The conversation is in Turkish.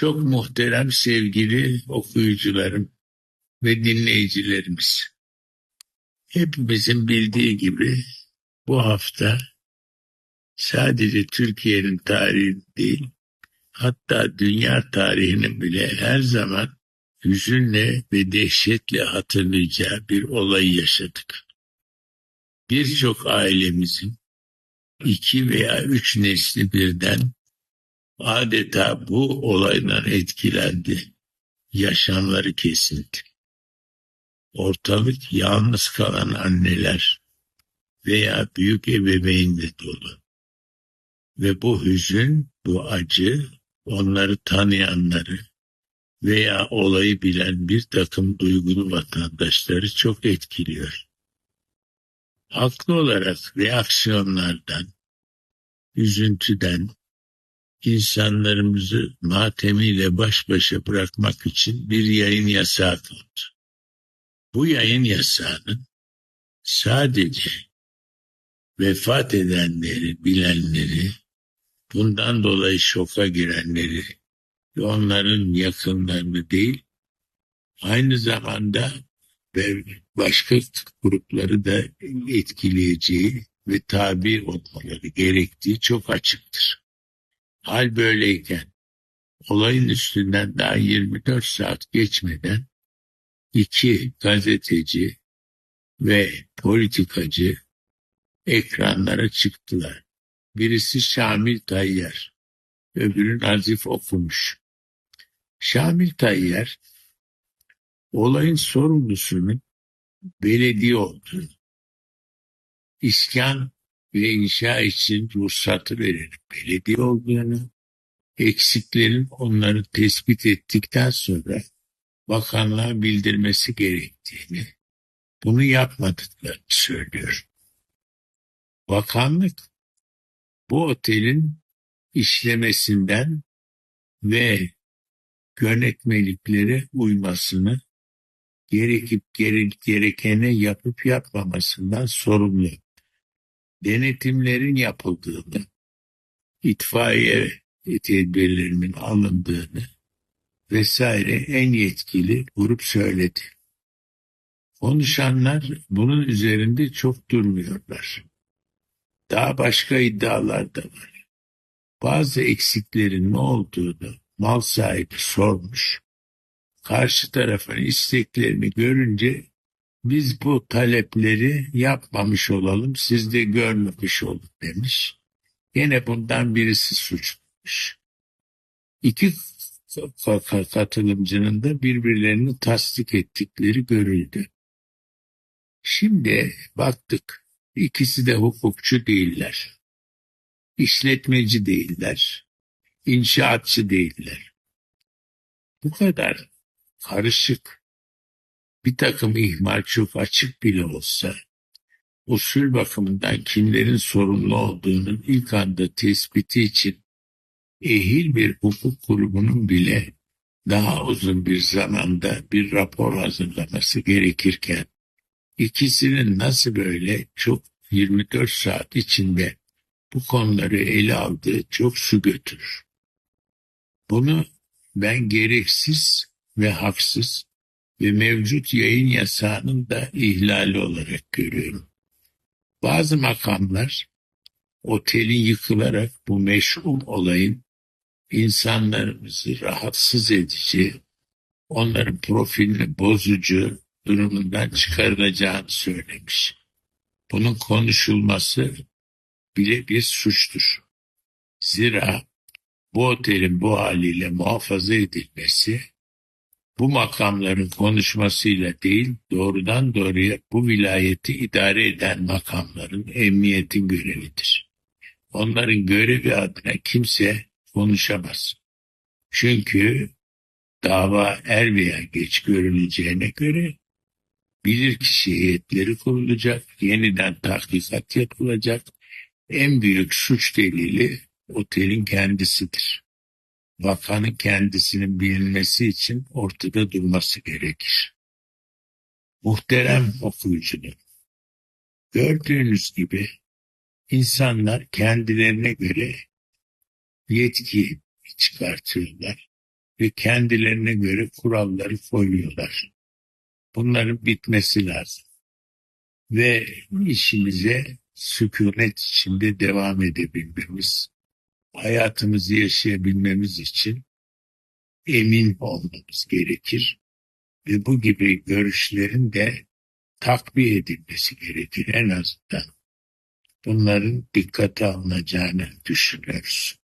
Çok muhterem sevgili okuyucularım ve dinleyicilerimiz. Hepimizin bildiği gibi bu hafta sadece Türkiye'nin tarihi değil, hatta dünya tarihinin bile her zaman hüzünle ve dehşetle hatırlayacağı bir olay yaşadık. Birçok ailemizin iki veya üç nesli birden adeta bu olaydan etkilendi. Yaşamları kesildi. Ortalık yalnız kalan anneler veya büyük ebeveynle dolu. Ve bu hüzün, bu acı onları tanıyanları veya olayı bilen bir takım duygulu vatandaşları çok etkiliyor. Haklı olarak reaksiyonlardan, üzüntüden, insanlarımızı matemiyle baş başa bırakmak için bir yayın yasağı kondu. Bu yayın yasağının sadece vefat edenleri, bilenleri, bundan dolayı şoka girenleri ve onların yakınlarını değil, aynı zamanda ve başka grupları da etkileyeceği ve tabi olmaları gerektiği çok açıktır. Hal böyleyken olayın üstünden daha 24 saat geçmeden iki gazeteci ve politikacı ekranlara çıktılar. Birisi Şamil Tayyar, öbürü Nazif Okumuş. Şamil Tayyar olayın sorumlusunun belediye olduğunu, iskan ve inşa için ruhsatı veren belediye olduğunu, eksiklerin onları tespit ettikten sonra bakanlığa bildirmesi gerektiğini, bunu yapmadıklarını söylüyor. Bakanlık bu otelin işlemesinden ve yönetmeliklere uymasını gerekip gerekene yapıp yapmamasından sorumlu denetimlerin yapıldığını, itfaiye tedbirlerinin alındığını vesaire en yetkili grup söyledi. Konuşanlar bunun üzerinde çok durmuyorlar. Daha başka iddialar da var. Bazı eksiklerin ne olduğunu mal sahibi sormuş. Karşı tarafın isteklerini görünce biz bu talepleri yapmamış olalım, siz de görmemiş olun demiş. Yine bundan birisi suçlamış. İki katılımcının da birbirlerini tasdik ettikleri görüldü. Şimdi baktık, ikisi de hukukçu değiller. İşletmeci değiller. inşaatçı değiller. Bu kadar karışık bir takım ihmal çok açık bile olsa usul bakımından kimlerin sorumlu olduğunun ilk anda tespiti için ehil bir hukuk kurumunun bile daha uzun bir zamanda bir rapor hazırlaması gerekirken ikisinin nasıl böyle çok 24 saat içinde bu konuları ele aldığı çok su götürür. Bunu ben gereksiz ve haksız ve mevcut yayın yasağının da ihlali olarak görüyorum. Bazı makamlar otelin yıkılarak bu meşhum olayın insanlarımızı rahatsız edici, onların profilini bozucu durumundan çıkarılacağını söylemiş. Bunun konuşulması bile bir suçtur. Zira bu otelin bu haliyle muhafaza edilmesi bu makamların konuşmasıyla değil doğrudan doğruya bu vilayeti idare eden makamların emniyetin görevidir. Onların görevi adına kimse konuşamaz. Çünkü dava er veya geç görüleceğine göre bilirkişi heyetleri kurulacak, yeniden tahkikat yapılacak. En büyük suç delili otelin kendisidir vakanın kendisinin bilinmesi için ortada durması gerekir. Muhterem okuyucular, gördüğünüz gibi insanlar kendilerine göre yetki çıkartıyorlar ve kendilerine göre kuralları koyuyorlar. Bunların bitmesi lazım. Ve işimize sükunet içinde devam edebilmemiz, hayatımızı yaşayabilmemiz için emin olmamız gerekir. Ve bu gibi görüşlerin de takviye edilmesi gerekir en azından. Bunların dikkate alınacağını düşünüyoruz.